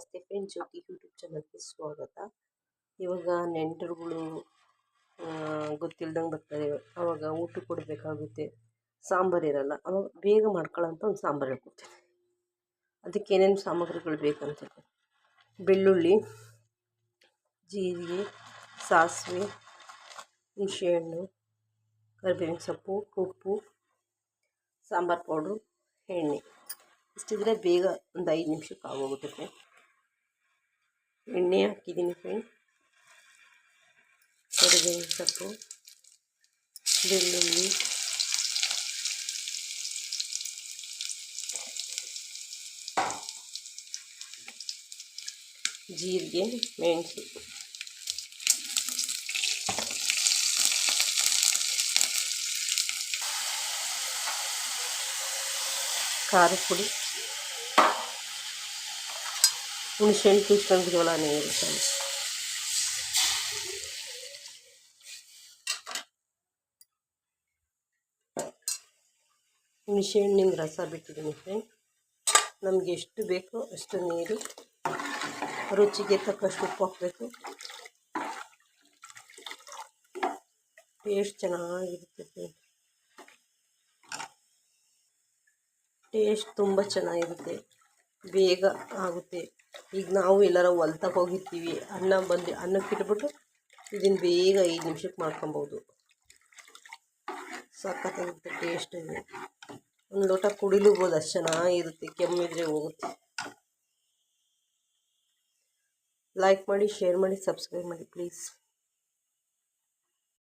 ನಮಸ್ತೆ friends YouTube YouTube ಚಾನಲ್ಗೆ ಸ್ವಾಗತ. ಇವಾಗ ನೆಂಟರುಗಳು ಗೊತ್ತಿಲ್ದಂಗೆ ಬರ್ತಾರೆ ಆವಾಗ ಊಟ ಕೊಡಬೇಕಾಗುತ್ತೆ. ಸಾಂಬಾರು ಇರಲ್ಲ. ಅವಾಗ ಬೇಗ ಮಾಡ್ಕೊಳ್ಳೋಂಥ ಒಂದು ಸಾಂಬಾರು ಹೇಳ್ಕೊಡ್ತೀನಿ. ಅದಕ್ಕೆ ಏನೇನು ಸಾಮಗ್ರಿಗಳು ಬೇಕಂತ ಬೆಳ್ಳುಳ್ಳಿ, ಜೀರಿಗೆ, ಸಾಸಿವೆ, ಹುಣಸೆಹಣ್ಣು, ಕರಿಬೇವಿನ ಸೊಪ್ಪು, ಉಪ್ಪು, ಸಾಂಬಾರು ಪೌಡ್ರು, ಎಣ್ಣೆ. ಇಷ್ಟಿದ್ರೆ ಬೇಗ ಒಂದು ಐದು ನಿಮಿಷಕ್ಕೆ ಆಗೋಗುತ್ತೆ. ಎಣ್ಣೆ ಹಾಕಿದ್ದೀನಿ ಫ್ರೆಂಡ್ ಕರಿಬೇವಿನ ಸೊಪ್ಪು ಬೆಳ್ಳುಳ್ಳಿ ಜೀರಿಗೆ ಮೆಣಸು ಖಾರದ ಪುಡಿ ಹುಣಸೆಹಣ್ಣು ಕುಯ್ಸ್ಕೊಂಡಿದ್ದೀವಲ್ಲ ನೀರು ಹುಣಸೆಹಣ್ಣಿನ ರಸ ಬಿಟ್ಟಿದ್ದೀನಿ ಫ್ರೆಂಡ್ ನಮಗೆ ಎಷ್ಟು ಬೇಕೋ ಅಷ್ಟು ನೀರು ರುಚಿಗೆ ತಕ್ಕಷ್ಟು ಉಪ್ಪು ಹಾಕಬೇಕು ಟೇಸ್ಟ್ ಚೆನ್ನಾಗಿರುತ್ತೆ ಫ್ರೆಂಡ್ ಟೇಸ್ಟ್ ತುಂಬ ಚೆನ್ನಾಗಿರುತ್ತೆ ಬೇಗ ಆಗುತ್ತೆ. ಈಗ ನಾವು ಎಲ್ಲರ ಹೊಲ್ತಕ್ಕೆ ಹೋಗಿರ್ತೀವಿ. ಅನ್ನ ಬಂದು ಅನ್ನಕ್ಕೆ ಇಟ್ಬಿಟ್ಟು ಇದನ್ನು ಬೇಗ ಐದು ನಿಮಿಷಕ್ಕೆ ಮಾಡ್ಕೊಬೋದು. ಸಖತ್ತಾಗಿರುತ್ತೆ ಟೇಸ್ಟ್ ಇದೆ. ಒಂದು ಲೋಟ ಕುಡಿಲೂಬೋದು, ಅಷ್ಟು ಚೆನ್ನಾಗಿರುತ್ತೆ ಕೆಮ್ಮಿದ್ರೆ ಹೋಗುತ್ತೆ. ಲೈಕ್ ಮಾಡಿ ಶೇರ್ ಮಾಡಿ ಸಬ್ಸ್ಕ್ರೈಬ್ ಮಾಡಿ ಪ್ಲೀಸ್